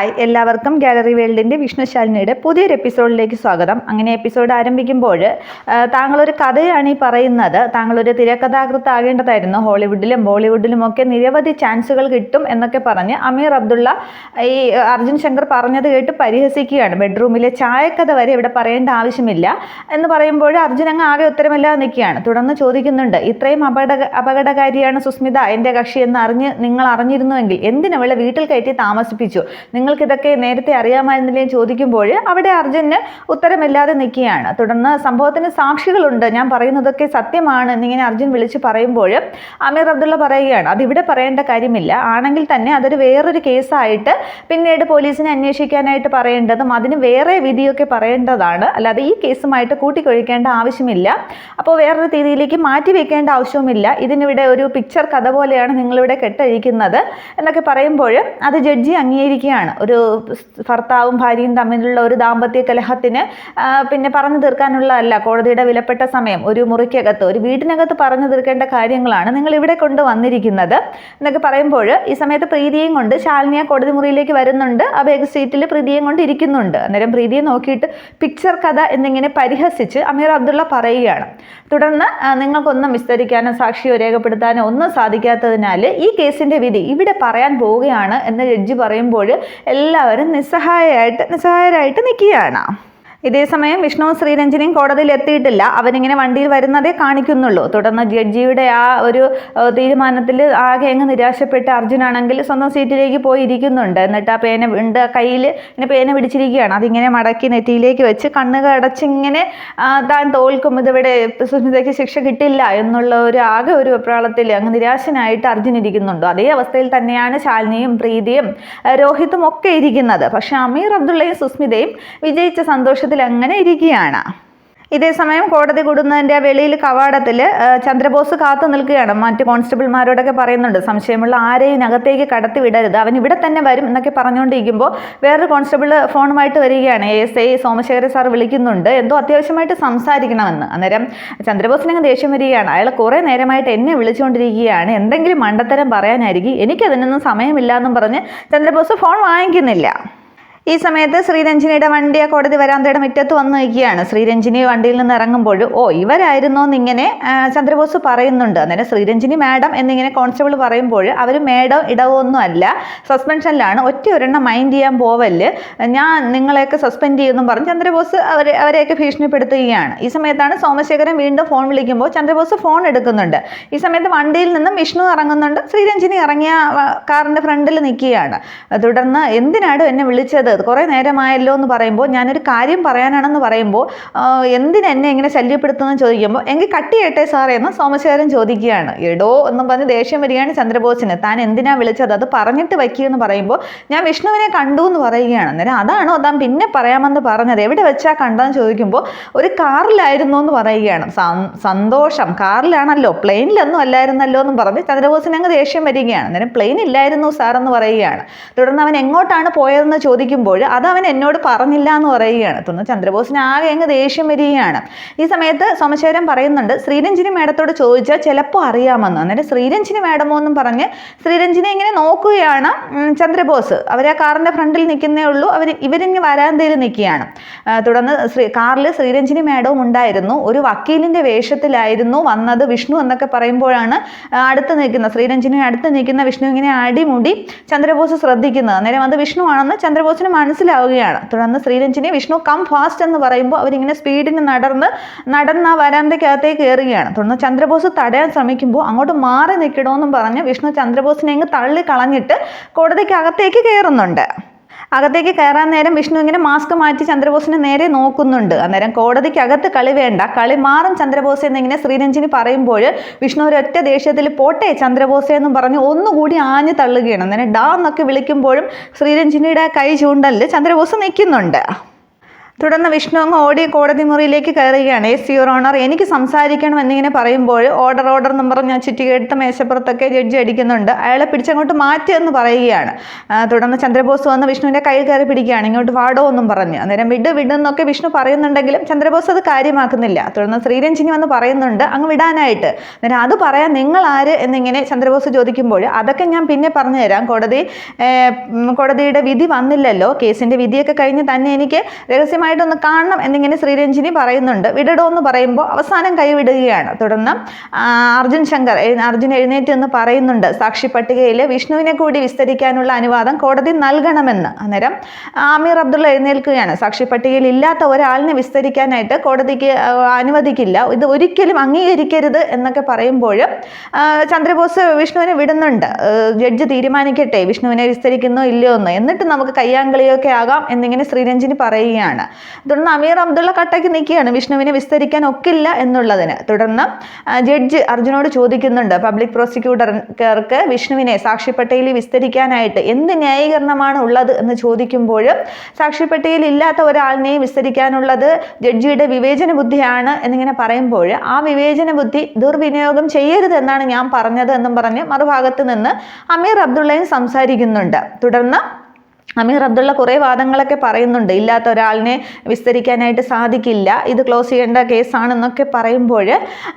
Hi. എല്ലാവർക്കും gallery വേൾഡിന്റെ വിഷ്ണുശാലിനിയുടെ പുതിയൊരു എപ്പിസോഡിലേക്ക് സ്വാഗതം. അങ്ങനെ എപ്പിസോഡ് ആരംഭിക്കുമ്പോൾ താങ്കളൊരു കഥയാണ് ഈ പറയുന്നത്. താങ്കളൊരു തിരക്കഥാകൃത്താകേണ്ടതായിരുന്നു. ഹോളിവുഡിലും ബോളിവുഡിലും ഒക്കെ നിരവധി ചാൻസുകൾ കിട്ടും എന്നൊക്കെ പറഞ്ഞ് അമീർ അബ്ദുള്ള ഈ അർജുൻ ശങ്കർ പറഞ്ഞത് കേട്ട് പരിഹസിക്കുകയാണ്. ബെഡ്റൂമിലെ ചായക്കഥ വരെ ഇവിടെ പറയേണ്ട ആവശ്യമില്ല എന്ന് പറയുമ്പോൾ അർജുൻ അങ്ങ് ആകെ ഉത്തരമില്ലാതെ നിൽക്കുകയാണ്. തുടർന്ന് ചോദിക്കുന്നുണ്ട് ഇത്രയും അപകട അപകടകാരിയാണ് സുസ്മിത? എന്റെ കക്ഷി എന്ന് അറിഞ്ഞ് നിങ്ങൾ അറിഞ്ഞിരുന്നുവെങ്കിൽ എന്തിനവളെ വീട്ടിൽ കയറ്റി താമസിപ്പിച്ചു? നിങ്ങൾക്കിതൊക്കെ നേരത്തെ അറിയാമായിരുന്നില്ലേ ചോദിക്കുമ്പോൾ അവിടെ അർജുന് ഉത്തരമില്ലാതെ നിൽക്കുകയാണ്. തുടർന്ന് സംഭവത്തിന് സാക്ഷികളുണ്ട്. ഞാൻ പറയുന്നതൊക്കെ സത്യമാണ് എന്നിങ്ങനെ അർജുൻ വിളിച്ച് പറയുമ്പോൾ അമീർ അബ്ദുള്ള പറയുകയാണ് അതിവിടെ പറയേണ്ട കാര്യമില്ല. ആണെങ്കിൽ തന്നെ അതൊരു വേറൊരു കേസായിട്ട് പിന്നീട് പോലീസിനെ അന്വേഷിക്കാനായിട്ട് പറയേണ്ടതും അതിന് വേറെ വിധിയൊക്കെ പറയേണ്ടതാണ്. അല്ലാതെ ഈ കേസുമായിട്ട് കൂട്ടിക്കൊഴിക്കേണ്ട ആവശ്യമില്ല. അപ്പോൾ വേറൊരു രീതിയിലേക്ക് മാറ്റി വയ്ക്കേണ്ട ആവശ്യവുമില്ല. ഇതിനിവിടെ ഒരു പിക്ചർ കഥ പോലെയാണ് നിങ്ങളിവിടെ കെട്ടഴിക്കുന്നത് എന്നൊക്കെ പറയുമ്പോൾ അത് ജഡ്ജി അംഗീകരിക്കുകയാണ്. ഒരു ഭർത്താവും ഭാര്യയും തമ്മിലുള്ള ഒരു ദാമ്പത്യ കലഹത്തിന് പിന്നെ പറഞ്ഞു തീർക്കാനുള്ളതല്ല കോടതിയുടെ വിലപ്പെട്ട സമയം ഒരു മുറിക്കകത്ത് ഒരു വീടിനകത്ത് പറഞ്ഞു തീർക്കേണ്ട കാര്യങ്ങളാണ് നിങ്ങൾ ഇവിടെ കൊണ്ട് വന്നിരിക്കുന്നത്. എന്നൊക്കെ പറയുമ്പോൾ ഈ സമയത്ത് പ്രീതിയും കൊണ്ട് ശാലിനിയ കോടതി മുറിയിലേക്ക് വരുന്നുണ്ട് അപേക്ഷ സീറ്റിൽ പ്രീതിയും കൊണ്ട് ഇരിക്കുന്നുണ്ട്. അന്നേരം പ്രീതിയെ നോക്കിയിട്ട് പിക്ചർ കഥ എന്നിങ്ങനെ പരിഹസിച്ച് അമീർ അബ്ദുള്ള പറയുകയാണ്. തുടർന്ന് നിങ്ങൾക്കൊന്നും വിസ്തരിക്കാനോ സാക്ഷിയോ രേഖപ്പെടുത്താനോ ഒന്നും സാധിക്കാത്തതിനാൽ ഈ കേസിന്റെ വിധി ഇവിടെ പറയാൻ പോവുകയാണ് എന്ന് ജഡ്ജി പറയുമ്പോൾ എല്ലാവരും നിസ്സഹായമായിട്ട് നിസ്സഹായരായിട്ട് നിൽക്കുകയാണ്. ഇതേസമയം വിഷ്ണു ശ്രീരഞ്ജനിയും കോടതിയിൽ എത്തിയിട്ടില്ല. അവരിങ്ങനെ വണ്ടിയിൽ വരുന്നതേ കാണിക്കുന്നുള്ളൂ. തുടർന്ന് ജഡ്ജിയുടെ ആ ഒരു തീരുമാനത്തിൽ ആകെ അങ്ങ് നിരാശപ്പെട്ട് അർജുനാണെങ്കിൽ സ്വന്തം സീറ്റിലേക്ക് പോയി ഇരിക്കുന്നുണ്ട് എന്നിട്ട് ആ പേന ഉണ്ട് കയ്യിൽ ഇങ്ങനെ പേന പിടിച്ചിരിക്കുകയാണ്. അതിങ്ങനെ മടക്കി നെറ്റിയിലേക്ക് വെച്ച് കണ്ണുകൾ അടച്ചിങ്ങനെ താൻ തോൽക്കും ഇതിവിടെ സുസ്മിതയ്ക്ക് ശിക്ഷ കിട്ടില്ല എന്നുള്ള ഒരു ആകെ ഒരു വെപ്രാളത്തിൽ അങ്ങ് നിരാശനായിട്ട് അർജുൻ ഇരിക്കുന്നുണ്ട്. അതേ അവസ്ഥയിൽ തന്നെയാണ് ശാലിനിയും പ്രീതിയും രോഹിതും രോഹിത്തും ഒക്കെ ഇരിക്കുന്നത്. പക്ഷേ അമീർ അബ്ദുള്ളയും സുസ്മിതയും വിജയിച്ച സന്തോഷത്തിൽ അങ്ങനെ ഇരിക്കുകയാണ്. ഇതേസമയം കോടതി കൂടുന്നതിന്റെ വെളിയിൽ കവാടത്തിൽ ചന്ദ്രബോസ് കാത്തു നിൽക്കുകയാണ്. മറ്റ് കോൺസ്റ്റബിൾമാരോടൊക്കെ പറയുന്നുണ്ട് സംശയമുള്ള ആരെയും അകത്തേക്ക് കടത്തി വിടരുത്. അവൻ ഇവിടെ തന്നെ വരും എന്നൊക്കെ പറഞ്ഞുകൊണ്ടിരിക്കുമ്പോൾ വേറൊരു കോൺസ്റ്റബിൾ ഫോണുമായിട്ട് വരികയാണ്. എസ് ഐ സോമശേഖര സാർ വിളിക്കുന്നുണ്ട്. എന്തോ അത്യാവശ്യമായിട്ട് സംസാരിക്കണമെന്ന്. അന്നേരം ചന്ദ്രബോസിനങ്ങ് ദേഷ്യം വരികയാണ്. അയാൾ കുറേ നേരമായിട്ട് എന്നെ വിളിച്ചുകൊണ്ടിരിക്കുകയാണ്. എന്തെങ്കിലും മണ്ടത്തരം പറയാനായിരിക്കും. എനിക്കതിനൊന്നും സമയമില്ല എന്നും പറഞ്ഞ് ചന്ദ്രബോസ് ഫോൺ വാങ്ങിക്കുന്നില്ല. ഈ സമയത്ത് ശ്രീരഞ്ജിനിയുടെ വണ്ടി ആ കോടതി വരാന്തയുടെ മുറ്റത്ത് വന്നു നിൽക്കുകയാണ്. ശ്രീരഞ്ജിനി വണ്ടിയിൽ നിന്ന് ഇറങ്ങുമ്പോൾ ഓ ഇവരായിരുന്നോ എന്നിങ്ങനെ ചന്ദ്രബോസ് പറയുന്നുണ്ട്. അന്നേരം ശ്രീരഞ്ജിനി മാഡം എന്നിങ്ങനെ കോൺസ്റ്റബിൾ പറയുമ്പോൾ അവർ മേഡം ഇടവൊന്നും അല്ല. സസ്പെൻഷനിലാണ്. ഒറ്റ ഒരെണ്ണം മൈൻഡ് ചെയ്യാൻ പോവല്ല് ഞാൻ നിങ്ങളെയൊക്കെ സസ്പെൻഡ് ചെയ്യുമെന്നും പറഞ്ഞ് ചന്ദ്രബോസ് അവരെ അവരെയൊക്കെ ഭീഷണിപ്പെടുത്തുകയാണ്. ഈ സമയത്താണ് സോമശേഖരൻ വീണ്ടും ഫോൺ വിളിക്കുമ്പോൾ ചന്ദ്രബോസ് ഫോൺ എടുക്കുന്നുണ്ട്. ഈ സമയത്ത് വണ്ടിയിൽ നിന്നും വിഷ്ണു ഇറങ്ങുന്നുണ്ട്. ശ്രീരഞ്ജിനി ഇറങ്ങിയ കാറിന്റെ ഫ്രണ്ടിൽ നിൽക്കുകയാണ്. തുടർന്ന് എന്തിനാണ് എന്നെ വിളിച്ചത്? കുറേ നേരമായല്ലോ എന്ന് പറയുമ്പോൾ ഞാനൊരു കാര്യം പറയാനാണെന്ന് പറയുമ്പോൾ എന്തിനെന്നെ ഇങ്ങനെ ശല്യപ്പെടുത്തുമെന്ന് ചോദിക്കുമ്പോൾ എങ്കിൽ കട്ട് സാറേ എന്ന് സോമശേഖരൻ ചോദിക്കുകയാണ്. എടോ എന്നും പറഞ്ഞ് ദേഷ്യം വരികയാണ് ചന്ദ്രബോസിന്. താൻ എന്തിനാ വിളിച്ചത്? അത് പറഞ്ഞിട്ട് വയ്ക്കുക എന്ന് പറയുമ്പോൾ ഞാൻ വിഷ്ണുവിനെ കണ്ടു എന്ന് പറയുകയാണ്. അന്നേരം അതാണോ? താൻ പിന്നെ പറയാമെന്ന് പറഞ്ഞത്. എവിടെ വെച്ചാൽ കണ്ടതെന്ന് ചോദിക്കുമ്പോൾ ഒരു കാറിലായിരുന്നു എന്ന് പറയുകയാണ്. സന്തോഷം. കാറിലാണല്ലോ. പ്ലെയിനിലൊന്നും അല്ലായിരുന്നല്ലോ എന്ന് പറഞ്ഞ് ചന്ദ്രബോസിന് അങ്ങ് ദേഷ്യം വരികയാണ്. അന്നേരം പ്ലെയിൻ ഇല്ലായിരുന്നു സാർ എന്ന് പറയുകയാണ്. തുടർന്ന് അവൻ എങ്ങോട്ടാണ് പോയതെന്ന് ചോദിക്കുമ്പോൾ അത് അവൻ എന്നോട് പറഞ്ഞില്ല എന്ന് പറയുകയാണ്. തുടർന്ന് ചന്ദ്രബോസിന് ആകെ അങ്ങ് ദേഷ്യം വരികയാണ്. ഈ സമയത്ത് സോമശേഖരൻ പറയുന്നുണ്ട് ശ്രീരഞ്ജിനി മേഡത്തോട് ചോദിച്ചാൽ ചിലപ്പോൾ അറിയാമെന്ന്. അന്നേരം ശ്രീരഞ്ജിനി മേഡമോ എന്നും പറഞ്ഞ് ശ്രീരഞ്ജിനി ഇങ്ങനെ നോക്കുകയാണ് ചന്ദ്രബോസ്. അവർ ആ കാറിന്റെ ഫ്രണ്ടിൽ നിൽക്കുന്നേ ഉള്ളൂ. അവർ ഇവരിങ്ങ് വരാന്തയിൽ നിൽക്കുകയാണ്. തുടർന്ന് ശ്രീ കാറിൽ ശ്രീരഞ്ജിനി മേഡവും ഉണ്ടായിരുന്നു. ഒരു വക്കീലിന്റെ വേഷത്തിലായിരുന്നു വന്നത് വിഷ്ണു എന്നൊക്കെ പറയുമ്പോഴാണ് അടുത്ത് നിൽക്കുന്ന ശ്രീരഞ്ജിനി അടുത്ത് നിൽക്കുന്ന വിഷ്ണു ഇങ്ങനെ അടിമുടി ചന്ദ്രബോസ് ശ്രദ്ധിക്കുന്നത്. അന്നേരം അത് വിഷ്ണു ആണെന്ന് ചന്ദ്രബോസിന് മനസ്സിലാവുകയാണ്. തുടർന്ന് ശ്രീരഞ്ജിനെ വിഷ്ണു കം ഫാസ്റ്റ് എന്ന് പറയുമ്പോൾ അവരിങ്ങനെ സ്പീഡിന് നടന്ന് നടന്ന് ആ വരാന്തയ്ക്കകത്തേക്ക് കയറുകയാണ്. തുടർന്ന് ചന്ദ്രബോസ് തടയാൻ ശ്രമിക്കുമ്പോൾ അങ്ങോട്ട് മാറി നിൽക്കണമെന്നും പറഞ്ഞ് വിഷ്ണു ചന്ദ്രബോസിനെ അങ്ങ് തള്ളി കളഞ്ഞിട്ട് കോടതിക്കകത്തേക്ക് കയറുന്നുണ്ട്. അകത്തേക്ക് കയറാൻ നേരം വിഷ്ണു ഇങ്ങനെ മാസ്ക് മാറ്റി ചന്ദ്രബോസിനെ നേരെ നോക്കുന്നുണ്ട്. അന്നേരം കോടതിക്ക് അകത്ത് കളി വേണ്ട. കളി മാറും ചന്ദ്രബോസ് എന്നിങ്ങനെ ശ്രീരഞ്ജിനി പറയുമ്പോൾ വിഷ്ണു ഒരൊറ്റ ദേഷ്യത്തിൽ പോട്ടെ ചന്ദ്രബോസ് എന്നും പറഞ്ഞ് ഒന്നുകൂടി ആഞ്ഞു തള്ളുകയാണ്. അന്നേരം ഡാ എന്നൊക്കെ വിളിക്കുമ്പോഴും ശ്രീരഞ്ജിനിയുടെ കൈ ചൂണ്ടലിൽ ചന്ദ്രബോസ് നിൽക്കുന്നുണ്ട്. തുടർന്ന് വിഷ്ണു അങ്ങ് ഓടി കോടതി മുറിയിലേക്ക് കയറുകയാണ്. എസ് യുവർ ഓണർ എനിക്ക് സംസാരിക്കണം എന്നിങ്ങനെ പറയുമ്പോൾ ഓർഡർ ഓർഡർ എന്ന് പറഞ്ഞ് ചുറ്റികെടുത്ത മേശപ്പുറത്തൊക്കെ ജഡ്ജി അടിക്കുന്നുണ്ട്. അയാളെ പിടിച്ചങ്ങോട്ട് മാറ്റി എന്ന് പറയുകയാണ് തുടർന്ന് ചന്ദ്രബോസ് വന്ന് വിഷ്ണുവിന്റെ കൈ കയറി പിടിക്കുകയാണ്. ഇങ്ങോട്ട് വാടോ എന്നും പറഞ്ഞ്. അന്നേരം വിട് വിട് എന്നൊക്കെ വിഷ്ണു പറയുന്നുണ്ടെങ്കിലും ചന്ദ്രബോസ് അത് കാര്യമാക്കുന്നില്ല. തുടർന്ന് ശ്രീരഞ്ജിനി വന്ന് പറയുന്നുണ്ട് അങ്ങ് വിടാനായിട്ട്. അന്നേരം അത് പറയാൻ നിങ്ങൾ ആര് എന്നിങ്ങനെ ചന്ദ്രബോസ് ചോദിക്കുമ്പോൾ അതൊക്കെ ഞാൻ പിന്നെ പറഞ്ഞു തരാം കോടതി കോടതിയുടെ വിധി വന്നില്ലല്ലോ. കേസിന്റെ വിധിയൊക്കെ കഴിഞ്ഞ് തന്നെ എനിക്ക് രഹസ്യമായിട്ടൊന്ന് കാണണം എന്നിങ്ങനെ ശ്രീരഞ്ജിനി പറയുന്നുണ്ട്. വിടടോ എന്ന് പറയുമ്പോൾ അവസാനം കൈവിടുകയാണ് തുടർന്ന് അർജുൻ ശങ്കർ അർജുൻ എഴുന്നേറ്റ് എന്ന് പറയുന്നുണ്ട് സാക്ഷി പട്ടികയിൽ വിഷ്ണുവിനെ കൂടി വിസ്തരിക്കാനുള്ള അനുവാദം കോടതി നൽകണമെന്ന്. അന്നേരം ആമീർ അബ്ദുള്ള എഴുന്നേൽക്കുകയാണ്. സാക്ഷി പട്ടികയിൽ ഇല്ലാത്ത ഒരാളിനെ വിസ്തരിക്കാനായിട്ട് കോടതിക്ക് അനുവദിക്കില്ല. ഇത് ഒരിക്കലും അംഗീകരിക്കരുത് എന്നൊക്കെ പറയുമ്പോൾ ചന്ദ്രബോസ് വിഷ്ണുവിനെ വിടുന്നുണ്ട്. ജഡ്ജ് തീരുമാനിക്കട്ടെ വിഷ്ണുവിനെ വിസ്തരിക്കുന്നോ ഇല്ലയോ എന്ന് എന്നിട്ട് നമുക്ക് കയ്യാങ്കളിയൊക്കെ ആകാം എന്നിങ്ങനെ ശ്രീരഞ്ജിനി പറയുകയാണ്. തുടർന്ന് അമീർ അബ്ദുള്ള കട്ടയ്ക്ക് നിൽക്കുകയാണ്. വിഷ്ണുവിനെ വിസ്തരിക്കാൻ ഒക്കില്ല എന്നുള്ളതിന്. തുടർന്ന് ജഡ്ജ് അർജുനോട് ചോദിക്കുന്നുണ്ട് പബ്ലിക് പ്രോസിക്യൂട്ടർക്ക് വിഷ്ണുവിനെ സാക്ഷിപ്പട്ടയിൽ വിസ്തരിക്കാനായിട്ട് എന്ത് ന്യായീകരണമാണ് ഉള്ളത്? എന്ന് ചോദിക്കുമ്പോഴും സാക്ഷിപ്പട്ടയിൽ ഇല്ലാത്ത ഒരാളിനെയും വിസ്തരിക്കാനുള്ളത് ജഡ്ജിയുടെ വിവേചന ബുദ്ധിയാണ് എന്നിങ്ങനെ പറയുമ്പോൾ ആ വിവേചന ബുദ്ധി ദുർവിനിയോഗം ചെയ്യരുത് എന്നാണ് ഞാൻ പറഞ്ഞത് എന്നും പറഞ്ഞ് മറുഭാഗത്ത് നിന്ന് അമീർ അബ്ദുള്ളയും സംസാരിക്കുന്നുണ്ട്. തുടർന്ന് അമീർ അബ്ദുള്ള കുറേ വാദങ്ങളൊക്കെ പറയുന്നുണ്ട്. ഇല്ലാത്ത ഒരാളിനെ വിസ്തരിക്കാനായിട്ട് സാധിക്കില്ല. ഇത് ക്ലോസ് ചെയ്യേണ്ട കേസാണെന്നൊക്കെ പറയുമ്പോൾ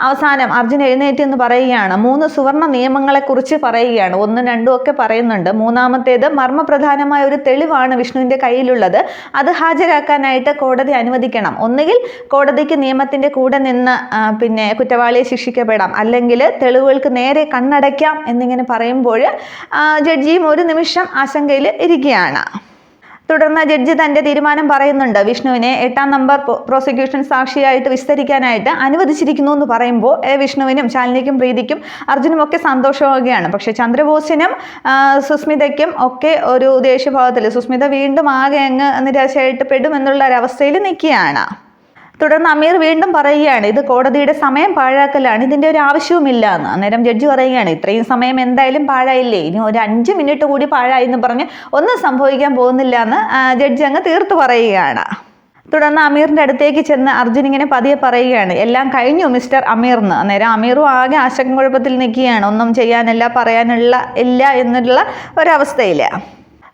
അവസാനം അർജുൻ എഴുന്നേറ്റ് എന്ന് പറയുകയാണ്. മൂന്ന് സുവർണ നിയമങ്ങളെക്കുറിച്ച് പറയുകയാണ്. ഒന്നും രണ്ടും ഒക്കെ പറയുന്നുണ്ട്. മൂന്നാമത്തേത് മർമ്മപ്രധാനമായ ഒരു തെളിവാണ് വിഷ്ണുവിന്റെ കയ്യിലുള്ളത്. അത് ഹാജരാക്കാനായിട്ട് കോടതി അനുവദിക്കണം. ഒന്നുകിൽ കോടതിക്ക് നിയമത്തിന്റെ കൂടെ നിന്ന് പിന്നെ കുറ്റവാളിയെ ശിക്ഷിക്കപ്പെടാം. അല്ലെങ്കിൽ തെളിവുകൾക്ക് നേരെ കണ്ണടയ്ക്കാം എന്നിങ്ങനെ പറയുമ്പോൾ ജഡ്ജിയും ഒരു നിമിഷം ആശങ്കയിൽ ഇരിക്കുകയാണ്. തുടർന്ന് ജഡ്ജി തന്റെ തീരുമാനം പറയുന്നുണ്ട്. വിഷ്ണുവിനെ എട്ടാം നമ്പർ പ്രോ- പ്രോസിക്യൂഷൻ സാക്ഷിയായിട്ട് വിസ്തരിക്കാനായിട്ട് അനുവദിച്ചിരിക്കുന്നു എന്ന് പറയുമ്പോൾ വിഷ്ണുവിനും ശാലിനിക്കും പ്രീതിക്കും അർജുനും ഒക്കെ സന്തോഷമാവുകയാണ്. പക്ഷെ ചന്ദ്രബോസിനും സുസ്മിതയ്ക്കും ഒക്കെ ഒരു ദേഷ്യഭാവത്തിൽ സുസ്മിത വീണ്ടും ആകെ അങ്ങ് നിരാശയായിട്ട് പെടും എന്നുള്ള ഒരവസ്ഥയിൽ നിൽക്കുകയാണ്. തുടർന്ന് അമീർ വീണ്ടും പറയുകയാണ് ഇത് കോടതിയുടെ സമയം പാഴാക്കലാണ് ഇതിന്റെ ഒരു ആവശ്യവുമില്ല എന്ന്. അന്നേരം ജഡ്ജി പറയുകയാണ് ഇത്രയും സമയം എന്തായാലും പാഴായില്ലേ? ഇനി ഒരു അഞ്ച് മിനിറ്റ് കൂടി പാഴായി എന്ന് പറഞ്ഞ് ഒന്നും സംഭവിക്കാൻ പോകുന്നില്ല എന്ന് ജഡ്ജി അങ്ങ് തീർത്ത് പറയുകയാണ്. തുടർന്ന് അമീറിന്റെ അടുത്തേക്ക് ചെന്ന് അർജുൻ ഇങ്ങനെ പതിയെ പറയുകയാണ് എല്ലാം കഴിഞ്ഞു മിസ്റ്റർ അമീർ എന്ന് അന്നേരം അമീറും ആകെ ആശങ്കക്കുഴപ്പത്തിൽ നിൽക്കുകയാണ് ഒന്നും ചെയ്യാനല്ല പറയാനുള്ള ഇല്ല എന്നുള്ള ഒരവസ്ഥയിൽ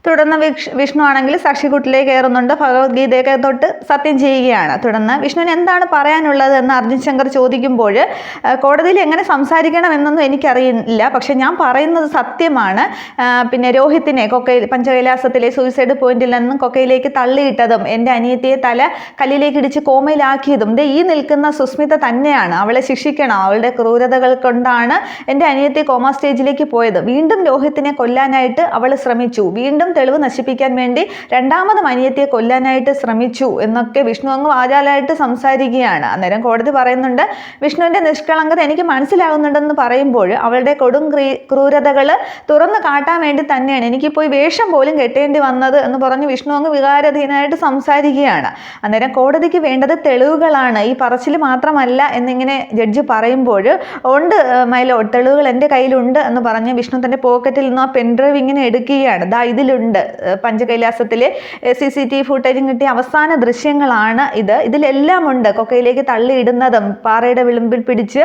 തുടർന്ന് വിഷ് വിഷ്ണു ആണെങ്കിൽ സാക്ഷിക്കൂട്ടിലേക്ക് കയറുന്നുണ്ട് ഭഗവത്ഗീതയൊക്കെ തൊട്ട് സത്യം ചെയ്യുകയാണ്. തുടർന്ന് വിഷ്ണുവിന് എന്താണ് പറയാനുള്ളത് എന്ന് അർജുൻ ശങ്കർ ചോദിക്കുമ്പോൾ കോടതിയിൽ എങ്ങനെ സംസാരിക്കണം എന്നൊന്നും എനിക്കറിയില്ല. പക്ഷെ ഞാൻ പറയുന്നത് സത്യമാണ്. പിന്നെ രോഹിത്തിനെ കൊക്കയിൽ പഞ്ചകൈലാസത്തിലെ സൂയിസൈഡ് പോയിന്റിൽ നിന്നും കൊക്കയിലേക്ക് തള്ളിയിട്ടതും എന്റെ അനിയത്തിയെ തല കല്ലിലേക്ക് ഇടിച്ച് കോമയിലാക്കിയതും ദേ ഈ നിൽക്കുന്ന സുസ്മിത തന്നെയാണ്. അവളെ ശിക്ഷിക്കണം. അവളുടെ ക്രൂരതകൾ കൊണ്ടാണ് എന്റെ അനിയത്തി കോമ സ്റ്റേജിലേക്ക് പോയത്. വീണ്ടും രോഹിത്തിനെ കൊല്ലാനായിട്ട് അവൾ ശ്രമിച്ചു. വീണ്ടും തെളിവ് നശിപ്പിക്കാൻ വേണ്ടി രണ്ടാമത് അനിയത്തിയെ കൊല്ലാനായിട്ട് ശ്രമിച്ചു എന്നൊക്കെ വിഷ്ണു അങ്ങ് വാചാലായിട്ട് സംസാരിക്കുകയാണ്. അന്നേരം കോടതി പറയുന്നുണ്ട് വിഷ്ണുവിന്റെ നിഷ്കളങ്കത എനിക്ക് മനസ്സിലാകുന്നുണ്ടെന്ന് പറയുമ്പോൾ അവളുടെ കൊടും ക്രീ ക്രൂരതകൾ തുറന്നു കാട്ടാൻ വേണ്ടി തന്നെയാണ്. എനിക്ക് പോയി വേഷം പോലും കെട്ടേണ്ടി വന്നത് എന്ന് പറഞ്ഞ് വിഷ്ണു അങ്ങ് വികാരധീനായിട്ട് സംസാരിക്കുകയാണ്. അന്നേരം കോടതിക്ക് വേണ്ടത് തെളിവുകളാണ്. ഈ പറച്ചിൽ മാത്രമല്ല എന്നിങ്ങനെ ജഡ്ജി പറയുമ്പോൾ ഉണ്ട് മൈലോ തെളിവുകൾ എന്റെ കയ്യിലുണ്ട് എന്ന് പറഞ്ഞ് വിഷ്ണു തന്റെ പോക്കറ്റിൽ നിന്ന് ആ പെൻഡ്രൈവ് ഇങ്ങനെ എടുക്കുകയാണ്. ദാ ഇതിലുണ്ട്. ഏഹ് പഞ്ചകൈലാസത്തിൽ സി സി ടി ഫുട്ടേജും കിട്ടിയ അവസാന ദൃശ്യങ്ങളാണ് ഇത്. ഇതിലെല്ലാം ഉണ്ട് കൊക്കയിലേക്ക് തള്ളിയിടുന്നതും പാറയുടെ വിളിമ്പിൽ പിടിച്ച്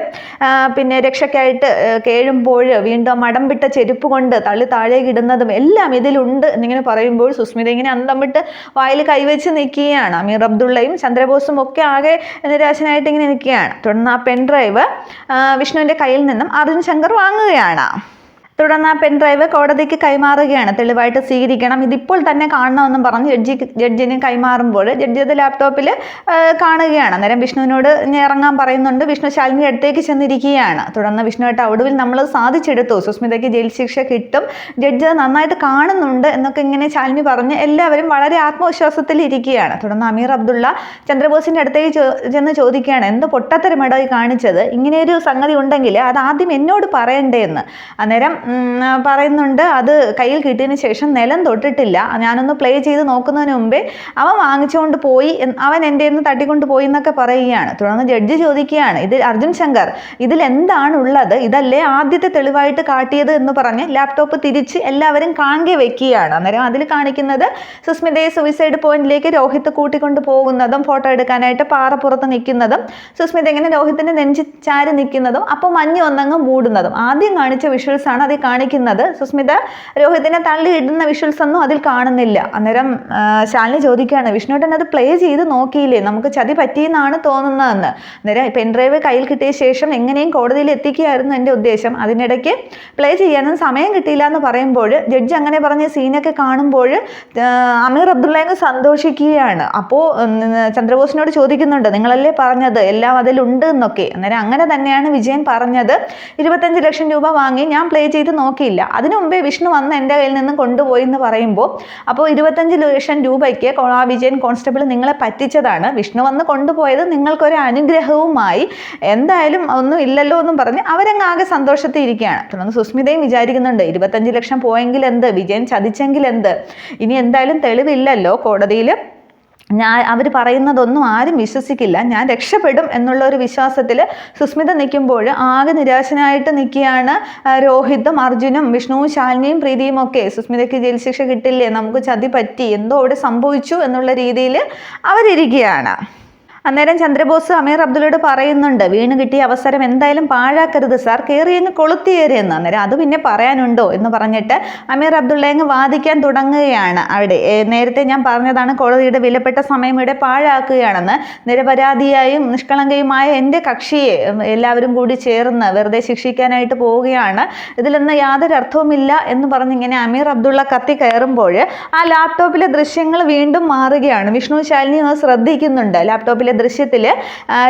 പിന്നെ രക്ഷയ്ക്കായിട്ട് കേഴുമ്പോൾ വീണ്ടും മടം വിട്ട ചെരുപ്പ് കൊണ്ട് തള്ളി താഴേക്ക് ഇടുന്നതും എല്ലാം ഇതിലുണ്ട് എന്നിങ്ങനെ പറയുമ്പോൾ സുസ്മിത ഇങ്ങനെ അന്തം വിട്ട് വായിൽ കൈവച്ച് നിൽക്കുകയാണ്. അമീർ അബ്ദുള്ളയും ചന്ദ്രബോസും ഒക്കെ ആകെ നിരാശനായിട്ട് ഇങ്ങനെ നിൽക്കുകയാണ്. തുടർന്ന് ആ പെൻഡ്രൈവ് വിഷ്ണുവിന്റെ കയ്യിൽ നിന്നും അർജുൻ ശങ്കർ വാങ്ങുകയാണ്. തുടർന്ന് ആ പെൻഡ്രൈവ് കോടതിക്ക് കൈമാറുകയാണ്. തെളിവായിട്ട് സ്വീകരിക്കണം. ഇതിപ്പോൾ തന്നെ കാണണമെന്നും പറഞ്ഞ് ജഡ്ജി ജഡ്ജിന് കൈമാറുമ്പോൾ ജഡ്ജി അത് ലാപ്ടോപ്പിൽ കാണുകയാണ്. അന്നേരം വിഷ്ണുവിനോട് ഇറങ്ങാൻ പറയുന്നുണ്ട്. വിഷ്ണു ശാലിനി അടുത്തേക്ക് ചെന്നിരിക്കുകയാണ്. തുടർന്ന് വിഷ്ണുവായിട്ട് ഒടുവിൽ നമ്മൾ സാധിച്ചെടുത്തു. സുസ്മിതയ്ക്ക് ജയിൽ ശിക്ഷ കിട്ടും. ജഡ്ജി അത് നന്നായിട്ട് കാണുന്നുണ്ട് എന്നൊക്കെ ഇങ്ങനെ ശാലിനി പറഞ്ഞ് എല്ലാവരും വളരെ ആത്മവിശ്വാസത്തിൽ ഇരിക്കുകയാണ്. തുടർന്ന് അമീർ അബ്ദുള്ള ചന്ദ്രബോസിന്റെ അടുത്തേക്ക് ചെന്ന് ചോദിക്കുകയാണ്. എന്ത് പൊട്ടത്തരമടായി കാണിച്ചത്? ഇങ്ങനെയൊരു സംഗതി ഉണ്ടെങ്കിൽ അത് ആദ്യം എന്നോട് പറയണ്ടേ എന്ന് അന്നേരം പറയുന്നുണ്ട് അത് കയ്യിൽ കിട്ടിയതിന് ശേഷം നിലം തൊട്ടിട്ടില്ല. ഞാനൊന്ന് പ്ലേ ചെയ്ത് നോക്കുന്നതിന് മുമ്പേ അവൻ വാങ്ങിച്ചുകൊണ്ട് പോയി അവൻ എന്റെ നിന്ന് തട്ടിക്കൊണ്ട് പോയി എന്നൊക്കെ പറയുകയാണ്. തുടർന്ന് ജഡ്ജി ചോദിക്കുകയാണ് ഇത് അർജുൻ ശങ്കർ ഇതിൽ എന്താണ് ഉള്ളത്? ഇതല്ലേ ആദ്യത്തെ തെളിവായിട്ട് കാട്ടിയത്? എന്ന് പറഞ്ഞ് ലാപ്ടോപ്പ് തിരിച്ച് എല്ലാവരും കാണെ വെക്കുകയാണ്. അന്നേരം അതിൽ കാണിക്കുന്നത് സുസ്മിതയെ സൂയിസൈഡ് പോയിന്റിലേക്ക് രോഹിത്ത് കൂട്ടിക്കൊണ്ട് പോകുന്നതും ഫോട്ടോ എടുക്കാനായിട്ട് പാറപ്പുറത്ത് നിൽക്കുന്നതും സുസ്മിത ഇങ്ങനെ രോഹിത്തിന്റെ നെഞ്ചി ചാരി നിൽക്കുന്നതും അപ്പോൾ മഞ്ഞ് ഒന്നങ്ങ് മൂടുന്നതും. ആദ്യം കാണിച്ച വിഷ്വൽസ് ആണ് അതിൽ കാണിക്കുന്നത്. സുസ്മിത രോഹിതിനെ തള്ളി ഇടുന്ന വിഷ്വൽസ് ഒന്നും അതിൽ കാണുന്നില്ല. അന്നേരം ശാലിനി ചോദിക്കുകയാണ് വിഷ്ണുട്ടൻ അത് പ്ലേ ചെയ്ത് നോക്കിയില്ലേ? നമുക്ക് ചതി പറ്റിയെന്നാണ് തോന്നുന്നതെന്ന്. അന്നേരം പെൻഡ്രൈവ് കയ്യിൽ കിട്ടിയ ശേഷം എങ്ങനെയും കോടതിയിൽ എത്തിക്കുകയായിരുന്നു എന്റെ ഉദ്ദേശം. അതിനിടയ്ക്ക് പ്ലേ ചെയ്യാനും സമയം കിട്ടിയില്ല എന്ന് പറയുമ്പോൾ ജഡ്ജ് അങ്ങനെ പറഞ്ഞ സീനൊക്കെ കാണുമ്പോൾ അമീർ അബ്ദുള്ളയങ്ങ് സന്തോഷിക്കുകയാണ്. അപ്പോൾ ചന്ദ്രബോസിനോട് ചോദിക്കുന്നുണ്ട് നിങ്ങളല്ലേ പറഞ്ഞത്? എല്ലാം അതിലുണ്ട് എന്നൊക്കെ. അന്നേരം അങ്ങനെ തന്നെയാണ് വിജയൻ പറഞ്ഞത്. ഇരുപത്തഞ്ച് ലക്ഷം രൂപ വാങ്ങി ഞാൻ പ്ലേ ചെയ്ത് നോക്കിയില്ല. അതിനു മുമ്പേ വിഷ്ണു വന്ന് എന്റെ കയ്യിൽ നിന്നും കൊണ്ടുപോയി എന്ന് പറയുമ്പോൾ അപ്പോൾ ഇരുപത്തഞ്ച് ലക്ഷം രൂപയ്ക്ക് ആ വിജയൻ കോൺസ്റ്റബിൾ നിങ്ങളെ പറ്റിച്ചതാണ്. വിഷ്ണു വന്ന് കൊണ്ടുപോയത് നിങ്ങൾക്കൊരു അനുഗ്രഹവുമായി. എന്തായാലും ഒന്നും ഇല്ലല്ലോ എന്നും പറഞ്ഞ് അവരങ്ങ് ആകെ സന്തോഷത്തിൽ ഇരിക്കുകയാണ്. തുടർന്ന് സുസ്മിതയും വിചാരിക്കുന്നുണ്ട് ഇരുപത്തഞ്ച് ലക്ഷം പോയെങ്കിൽ എന്ത്? വിജയൻ ചതിച്ചെങ്കിൽ എന്ത്? ഇനി എന്തായാലും തെളിവില്ലല്ലോ കോടതിയിൽ. ഞാൻ അവർ പറയുന്നതൊന്നും ആരും വിശ്വസിക്കില്ല. ഞാൻ രക്ഷപ്പെടും എന്നുള്ള ഒരു വിശ്വാസത്തിൽ സുസ്മിത നിൽക്കുമ്പോൾ ആകെ നിരാശനായിട്ട് നിൽക്കുകയാണ് രോഹിതും അർജുനും വിഷ്ണുവും ശാലിനിയും പ്രീതിയും ഒക്കെ. സുസ്മിതയ്ക്ക് ജയിൽ ശിക്ഷ കിട്ടില്ലേ? നമുക്ക് ചതി പറ്റി. എന്തോ അവിടെ സംഭവിച്ചു എന്നുള്ള രീതിയിൽ അവരിയ്ക്കുകയാണ് അന്നേരം ചന്ദ്രബോസ് അമീർ അബ്ദുള്ളയോട് പറയുന്നുണ്ട് വീണ് കിട്ടിയ അവസരം എന്തായാലും പാഴാക്കരുത് സാർ. കയറി അങ്ങ് കൊളുത്തിയേറിയെന്ന് അന്നേരം അത് പിന്നെ പറയാനുണ്ടോ? എന്ന് പറഞ്ഞിട്ട് അമീർ അബ്ദുള്ള അങ്ങ് വാദിക്കാൻ തുടങ്ങുകയാണ് അവിടെ. നേരത്തെ ഞാൻ പറഞ്ഞതാണ് കോടതിയുടെ വിലപ്പെട്ട സമയം ഇവിടെ പാഴാക്കുകയാണെന്ന്. നിരപരാധിയായും നിഷ്കളങ്കയുമായ എന്റെ കക്ഷിയെ എല്ലാവരും കൂടി ചേർന്ന് വെറുതെ ശിക്ഷിക്കാനായിട്ട് പോവുകയാണ്. ഇതിലൊന്നും യാതൊരു അർത്ഥവുമില്ല എന്ന് പറഞ്ഞിങ്ങനെ അമീർ അബ്ദുള്ള കത്തി കയറുമ്പോൾ ആ ലാപ്ടോപ്പിലെ ദൃശ്യങ്ങൾ വീണ്ടും മാറുകയാണ്. വിഷ്ണു ശാലിനി അത് ശ്രദ്ധിക്കുന്നുണ്ട്. ലാപ്ടോപ്പിലെ ദൃശ്യത്തിൽ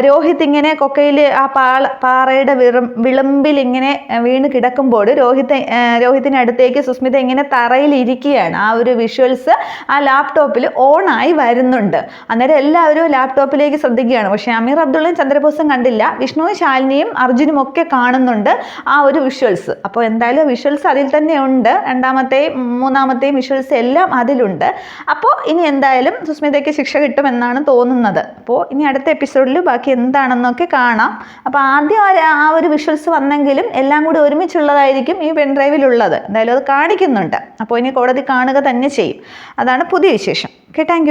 രോഹിത് ഇങ്ങനെ കൊക്കയിൽ ആ പാള പാറയുടെ വിറും വിളമ്പിൽ ഇങ്ങനെ വീണ് കിടക്കുമ്പോൾ രോഹിത് രോഹിത്തിനടുത്തേക്ക് സുസ്മിത ഇങ്ങനെ തറയിൽ ഇരിക്കുകയാണ് ആ ഒരു വിഷ്വൽസ് ആ ലാപ്ടോപ്പിൽ ഓണായി വരുന്നുണ്ട്. അന്നേരം എല്ലാവരും ലാപ്ടോപ്പിലേക്ക് ശ്രദ്ധിക്കുകയാണ്. പക്ഷേ അമീർ അബ്ദുള്ളയും ചന്ദ്രബോസും കണ്ടില്ല. വിഷ്ണു ശാലിനിയും അർജുനും ഒക്കെ കാണുന്നുണ്ട് ആ ഒരു വിഷ്വൽസ്. അപ്പോൾ എന്തായാലും വിഷ്വൽസ് അതിൽ തന്നെ ഉണ്ട്. രണ്ടാമത്തെയും മൂന്നാമത്തെയും വിഷ്വൽസ് എല്ലാം അതിലുണ്ട്. അപ്പോൾ ഇനി എന്തായാലും സുസ്മിതയ്ക്ക് ശിക്ഷ കിട്ടുമെന്നാണ് തോന്നുന്നത്. അപ്പോൾ ഇനി അടുത്ത എപ്പിസോഡിൽ ബാക്കി എന്താണെന്നൊക്കെ കാണാം. അപ്പോൾ ആദ്യം ആ ഒരു വിഷ്വൽസ് വന്നെങ്കിലും എല്ലാം കൂടി ഒരുമിച്ചുള്ളതായിരിക്കും ഈ പെൻഡ്രൈവിലുള്ളത് എന്തായാലും അത് കാണിക്കുന്നുണ്ട്. അപ്പോൾ ഇനി കോടതി കാണുക തന്നെ ചെയ്യും. അതാണ് പുതിയ വിശേഷം. Okay thank